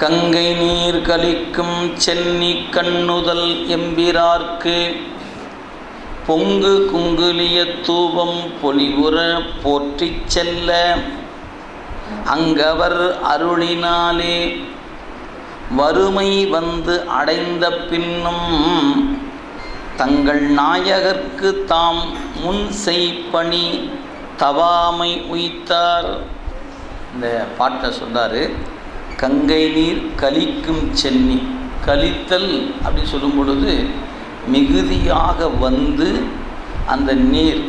கங்கை நீர் கலிக்கும் சென்னி கண்ணுதல் எம்பிரார்க்கு. பொங்கு குங்குலிய தூபம் பொலிவுற போற்றிச் செல்ல. அங்கவர் அருளினாலே வறுமை வந்து அடைந்த பின்னும் தங்கள் நாயகர்க்கு தாம் முன் செய்பணி தவாமை உய்த்தார். இந்த பாட்டை சொன்னார். கங்கை நீர் கலிக்கும் சென்னி கலித்தல் அப்படின்னு சொல்லும் பொழுது மிகுதியாக வந்து அந்த நீர்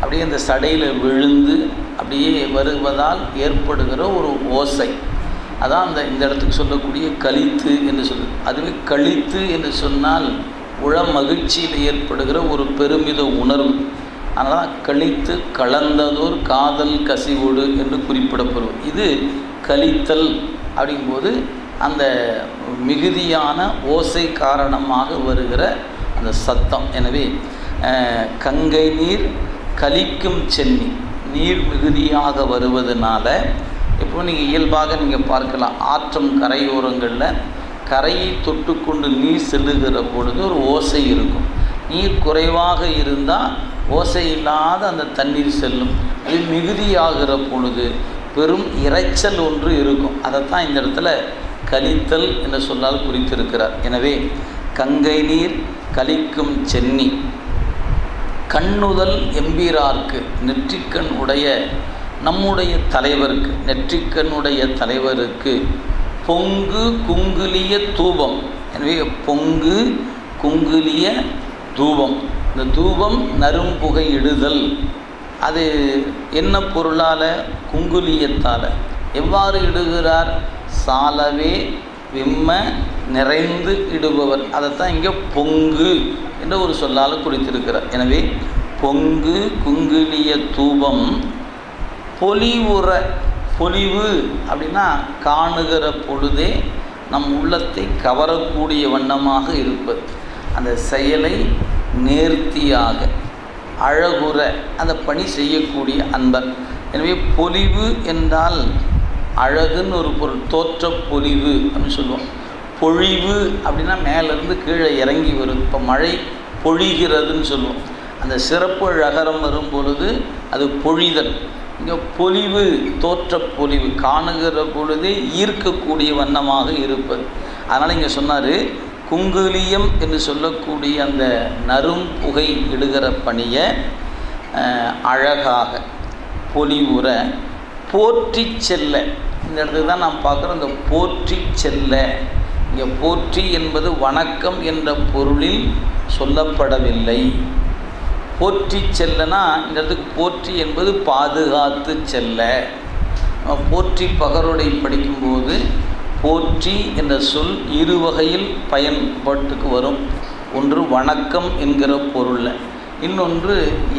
அப்படியே அந்த சடையில் விழுந்து அப்படியே வருவதால் ஏற்படுகிற ஒரு ஓசை. அதான் அந்த இந்த இடத்துக்கு சொல்லக்கூடிய கழித்து என்று சொல்லு அதுவே கழித்து என்று சொன்னால் உள மகிழ்ச்சியில் ஏற்படுகிற ஒரு பெருமித உணர்வு. அதனால் கழித்து கலந்ததோர் காதல் கசிவோடு என்று குறிப்பிடப்படும். இது கழித்தல் அப்படிங்கும்போது அந்த மிகுதியான ஓசை காரணமாக வருகிற அந்த சத்தம். எனவே கங்கை நீர் கலிக்கும் சென்னி. நீர் மிகுதியாக வருவதனால இப்போ நீங்கள் இயல்பாக நீங்கள் பார்க்கலாம் ஆற்றம் கரையோரங்களில் கரையை தொட்டுக்கொண்டு நீர் செல்லுகிற பொழுது ஒரு ஓசை இருக்கும். நீர் குறைவாக இருந்தால் ஓசை இல்லாத அந்த தண்ணீர் செல்லும். அது மிகுதியாகிற பொழுது பெரும் இரைச்சல் ஒன்று இருக்கும். அதைத்தான் இந்த இடத்துல கலித்தல் என்ற சொல்லால் குறித்திருக்கிறார். எனவே கங்கை நீர் கலிக்கும் சென்னி. கண்ணுதல் எம்பீரார்க்கு நெற்றிக்கண் உடைய நம்முடைய தலைவருக்கு நெற்றிக்கண்ணுடைய தலைவருக்கு பொங்கு குங்குலிய தூபம். எனவே பொங்கு குங்குலிய தூபம். இந்த தூபம் நரும்புகை இடுதல். அது என்ன பொருளால்? குங்குலியத்தால். எவ்வாறு இடுகிறார்? சாலவே விம்ம நிறைந்து இடுபவர். அதைத்தான் இங்கே பொங்கு என்ற ஒரு சொல்லால் குறித்திருக்கிறார். எனவே பொங்கு குங்குலிய தூபம் பொலிவுற பொலிவு அப்படின்னா காணுகிற பொழுதே நம் உள்ளத்தை கவரக்கூடிய வண்ணமாக இருப்பது. அந்த செயலை நேர்த்தியாக அழகுற அந்த பணி செய்யக்கூடிய அன்பர். எனவே பொலிவு என்றால் அழகுன்னு ஒரு பொருள் தோற்ற பொலிவு அப்படின்னு சொல்லுவோம். பொழிவு அப்படின்னா மேலேருந்து கீழே இறங்கி வரும் இப்போ மழை பொழிகிறதுன்னு சொல்லுவோம். அந்த சிறப்பு அழகரம் வரும் பொழுது அது பொழிதல். இங்கே பொலிவு தோற்ற பொலிவு காணுகிற பொழுதே ஈர்க்கக்கூடிய வண்ணமாக இருப்பது. அதனால் இங்கே சொன்னார் குங்குலியம் என்று சொல்லக்கூடிய அந்த நரும் புகை இடுகிற பணியை அழகாக பொலிவுற போற்றி செல்ல. இந்த இடத்துக்கு தான் நாம் பார்க்குறோம் இந்த போற்றி செல்ல. இங்கே போற்றி என்பது வணக்கம் என்ற பொருளில் சொல்லப்படவில்லை. போற்றி செல்லனா இந்த இடத்துக்கு போற்றி என்பது பாதுகாத்து செல்ல. போற்றி பகரோடை படிக்கும்போது போற்றி என்ற சொல் இரு வகையில் பயன்பாட்டுக்கு வரும். ஒன்று வணக்கம் என்கிற பொருளில். இன்னொன்று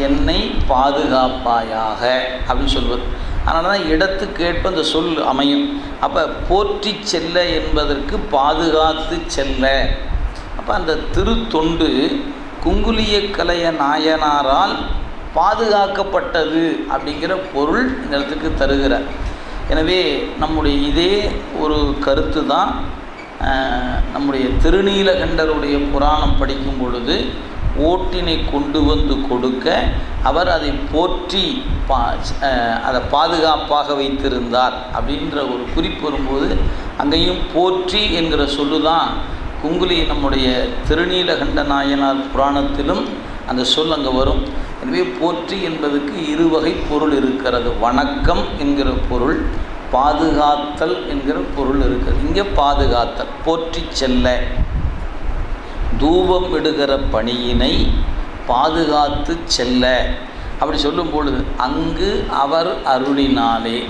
என்னை பாதுகாப்பாயாக அப்படின்னு சொல்வது. அதனால தான் இடத்துக்கேற்ப அந்த சொல் அமையும். அப்போ போற்றி செல்ல என்பதற்கு பாதுகாத்து செல்ல. அப்போ அந்த திருத்தொண்டு குங்குலிய கலைய நாயனாரால் பாதுகாக்கப்பட்டது அப்படிங்கிற பொருள் இந்த இடத்துக்கு தருகிறார். எனவே நம்முடைய இதே ஒரு கருத்து தான் நம்முடைய திருநீலகண்டருடைய புராணம் படிக்கும் பொழுது ஓட்டினை கொண்டு வந்து கொடுக்க அவர் அதை போற்றி பா அதை பாதுகாப்பாக வைத்திருந்தார் அப்படின்ற ஒரு குறிப்பு வரும்போது அங்கேயும் போற்றி என்கிற சொல்லு தான் குங்குலி நம்முடைய திருநீலகண்ட நாயனார் புராணத்திலும் அந்த சொல் அங்கே வரும். எனவே போற்றி என்பதற்கு இருவகை பொருள் இருக்கிறது. வணக்கம் என்கிற பொருள் பாதுகாத்தல் என்கிற பொருள் இருக்கிறது. இங்கே பாதுகாத்தல் போற்றி செல்ல. தூபம் இடுகிற பணியினை பாதுகாத்து செல்ல. அப்படி சொல்லும் பொழுது அங்கு அவர் அருளினாலே.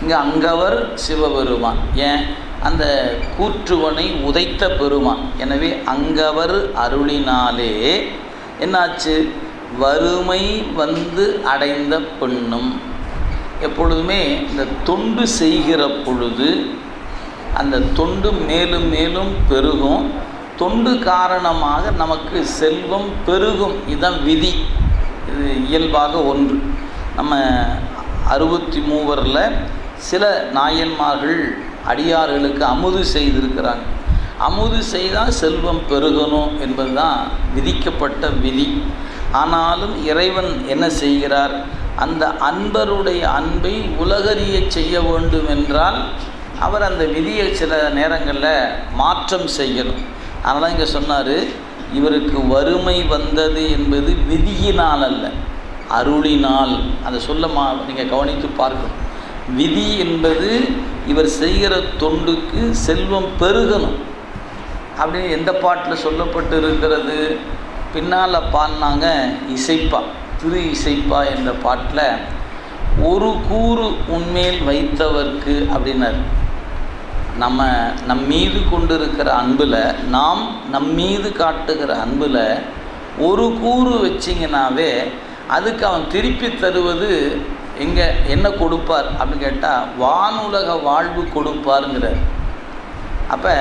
இங்கே அங்கவர் சிவபெருமான். ஏன்? அந்த கூற்றுவனை உதைத்த பெருமான். எனவே அங்கவர் அருளினாலே என்னாச்சு? வறுமை வந்து அடைந்த பெண்ணும் எப்பொழுதுமே இந்த தொண்டு செய்கிற பொழுது அந்த தொண்டு மேலும் மேலும் பெருகும். தொண்டு காரணமாக நமக்கு செல்வம் பெருகும். இதுதான் விதி. இது இயல்பாக ஒன்று. நம்ம அறுபத்தி மூவரில் சில நாயன்மார்கள் அடியார்களுக்கு அமுது செய்திருக்கிறாங்க. அமுது செய்தால் செல்வம் பெருகணும் என்பதுதான் விதிக்கப்பட்ட விதி. ஆனாலும் இறைவன் என்ன செய்கிறார்? அந்த அன்பருடைய அன்பை உலகறிய செய்ய வேண்டும் என்றால் அவர் அந்த விதியை சில நேரங்களில் மாற்றம் செய்யணும். அதனால் இங்கே சொன்னார் இவருக்கு வறுமை வந்தது என்பது விதியினால் அல்ல அருளினால். அதை சொல்ல மா நீங்கள் கவனித்து பார்க்கணும். விதி என்பது இவர் செய்கிற தொண்டுக்கு செல்வம் பெருகணும். அப்படின்னு எந்த பாட்டில் சொல்லப்பட்டு இருக்கிறது பின்னால் பாடினாங்க இசைப்பா திரு இசைப்பா என்ற பாட்டில் ஒரு கூறு உண்மையில் வைத்தவர்க்கு அப்படின்னார். நம்ம நம் மீது கொண்டிருக்கிற அன்பில் நாம் நம் மீது காட்டுகிற அன்பில் ஒரு கூறு வச்சிங்கனாவே அதுக்கு அவன் திருப்பி தருவது எங்கே என்ன கொடுப்பார் அப்படின்னு கேட்டால் வானுலக வாழ்வு கொடுப்பாருங்கிறார். அப்போ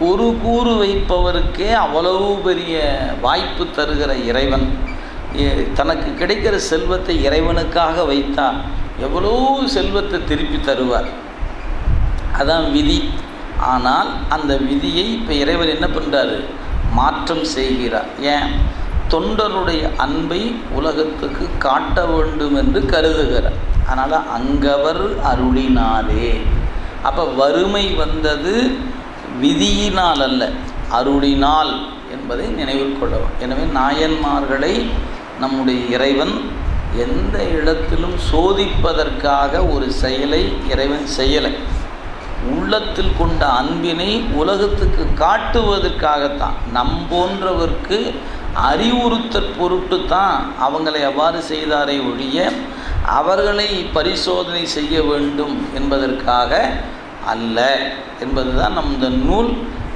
ஒரு கூறு வைப்பவருக்கே அவ்வளவு பெரிய வாய்ப்பு தருகிற இறைவன் தனக்கு கிடைக்கிற செல்வத்தை இறைவனுக்காக வைத்தால் எவ்வளோ செல்வத்தை திருப்பி தருவார். அதான் விதி. ஆனால் அந்த விதியை இப்போ இறைவன் என்ன பண்ணுறாரு மாற்றம் செய்கிறார். ஏன்? தொண்டருடைய அன்பை உலகத்துக்கு காட்ட வேண்டும் என்று கருதுகிறார். அதனால் அங்கவர் அருளினாரே. அப்போ வறுமை வந்தது விதியினால் அல்ல அருளினால் என்பதை நினைவில் கொள்ளவும். எனவே நாயன்மார்களை நம்முடைய இறைவன் எந்த இடத்திலும் சோதிப்பதற்காக ஒரு செயலை இறைவன் செய்யலை. உள்ளத்தில் கொண்ட அன்பினை உலகத்துக்கு காட்டுவதற்காகத்தான். நம் போன்றவர்க்கு அறிவுறுத்தற் பொருட்டு தான் அவங்களை அவ்வாறு செய்தாரே ஒழிய அவர்களை பரிசோதனை செய்ய வேண்டும் என்பதற்காக அல்ல என்பதுதான் நம் இந்த நூல்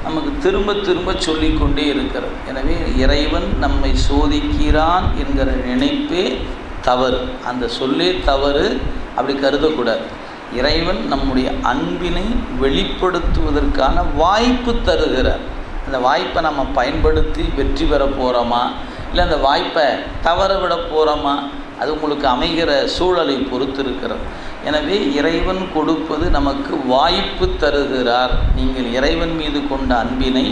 நமக்கு திரும்ப திரும்ப சொல்லிக்கொண்டே இருக்கிறது. எனவே இறைவன் நம்மை சோதிக்கிறான் என்கிற நினைப்பே தவறு. அந்த சொல்லே தவறு அப்படி கருதக்கூடாது. இறைவன் நம்முடைய அன்பினை வெளிப்படுத்துவதற்கான வாய்ப்பு தருகிறார். அந்த வாய்ப்பை நம்ம பயன்படுத்தி வெற்றி பெற போகிறோமா இல்லை அந்த வாய்ப்பை தவற விட போகிறோமா அது உங்களுக்கு அமைகிற சூழலை பொறுத்து இருக்கிறது எனவே இறைவன் கொடுப்பது நமக்கு வாய்ப்பு தருகிறார். நீங்கள் இறைவன் மீது கொண்ட அன்பினை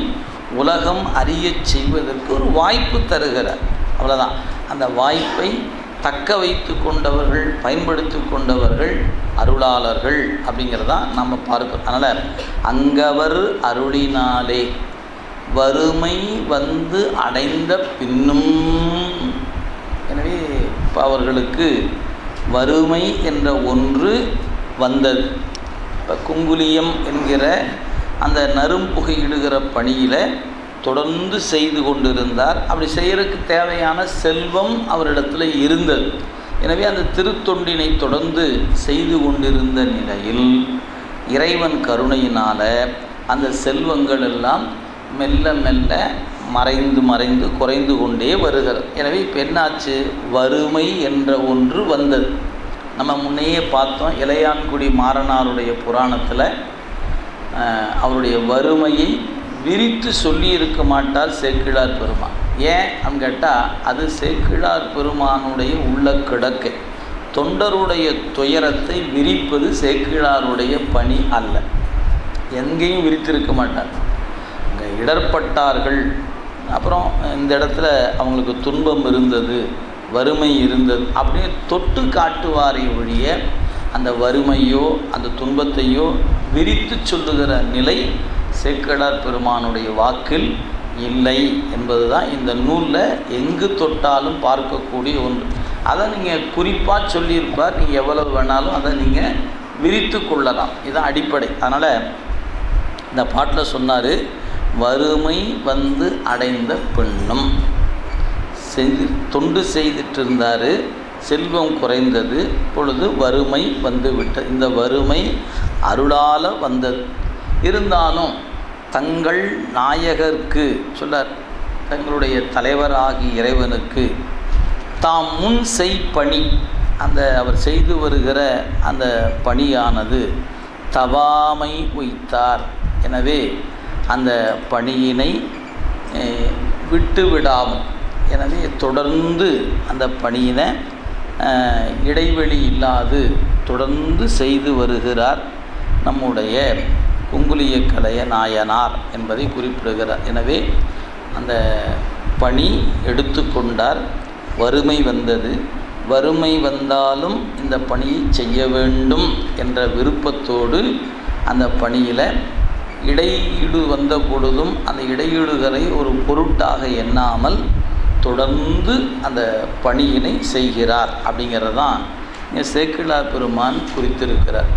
உலகம் அறியச் செய்வதற்கு ஒரு வாய்ப்பு தருகிறார். அவ்வளோதான் அந்த வாய்ப்பை தக்க வைத்து கொண்டவர்கள் பயன்படுத்தி கொண்டவர்கள் அருளாளர்கள் அப்படிங்கிறதான் நம்ம பார்க்கிறோம். அதனால் அங்கவர் அருளினாலே வறுமை வந்து அடைந்த பின்னும். எனவே இப்போ அவர்களுக்கு வறுமை என்ற ஒன்று வந்தது. இப்போ குங்குலியம் என்கிற அந்த நறும் புகையிடுகிற பணியில் தொடர்ந்து செய்து கொண்டிருந்தார். அப்படி செய்கிறதுக்கு தேவையான செல்வம் அவரிடத்தில் இருந்தது. எனவே அந்த திருத்தொண்டினை தொடர்ந்து செய்து கொண்டிருந்த நிலையில் இறைவன் கருணையினால் அந்த செல்வங்கள் எல்லாம் மெல்ல மெல்ல மறைந்து மறைந்து குறைந்து கொண்டே வருகிறது எனவே இப்போ என்னாச்சு? வறுமை என்ற ஒன்று வந்தது. நம்ம முன்னையே பார்த்தோம் இளையான்குடி மாறனாருடைய புராணத்தில் அவருடைய வறுமையை விரித்து சொல்லியிருக்க மாட்டார் சேக்கிழார் பெருமான். ஏன் அப்படின்னு கேட்டால் அது சேக்கிழார் பெருமானுடைய உள்ள கிடக்கை. தொண்டருடைய துயரத்தை விரிப்பது சேக்கிழாருடைய பணி அல்ல. எங்கேயும் விரித்திருக்க மாட்டார். அங்கே இடர்பட்டார்கள் அப்புறம் இந்த இடத்துல அவங்களுக்கு துன்பம் இருந்தது வறுமை இருந்தது அப்படின்னு தொட்டு காட்டுவாரை ஒழிய அந்த வறுமையோ அந்த துன்பத்தையோ விரித்து சொல்லுகிற நிலை சேக்கடார் பெருமானுடைய வாக்கில் இல்லை என்பது தான் இந்த நூலில் எங்கு தொட்டாலும் பார்க்கக்கூடிய ஒன்று. அதை நீங்கள் குறிப்பாக சொல்லியிருப்பார். நீங்கள் எவ்வளவு வேணாலும் அதை நீங்கள் விரித்து கொள்ளலாம். இதுதான் அடிப்படை. அதனால் இந்த பாட்டில் சொன்னார் வறுமை வந்து அடைந்த பெண்ணும். செஞ்சு தொண்டு செய்துட்டு இருந்தார் செல்வம் குறைந்தது. இப்பொழுது வறுமை வந்து விட்டது இந்த வறுமை அருளால் வந்தது. இருந்தாலும் தங்கள் நாயகருக்கு சொல்லார் தங்களுடைய தலைவராகி இறைவனுக்கு தாம் முன் செய் பணி அந்த அவர் செய்து வருகிற அந்த பணியானது தவாமை வைத்தார் எனவே அந்த பணியினை விட்டுவிடாமல் விட்டு விடாமல் எனவே தொடர்ந்து அந்த பணியினை இடைவெளி இல்லாது தொடர்ந்து செய்து வருகிறார் நம்முடைய குங்குலிய கலைய நாயனார் என்பதை குறிப்பிடுகிறார். எனவே அந்த பணி எடுத்துக்கொண்டார் வறுமை வந்தது. வறுமை வந்தாலும் இந்த பணியை செய்ய வேண்டும் என்ற விருப்பத்தோடு அந்த பணியில் இடையீடு வந்த பொழுதும் அந்த இடையீடுகளை ஒரு பொருட்டாக எண்ணாமல் தொடர்ந்து அந்த பணியினை செய்கிறார் அப்படிங்கிறது தான் சேக்கிழா பெருமான் குறித்திருக்கிறார்.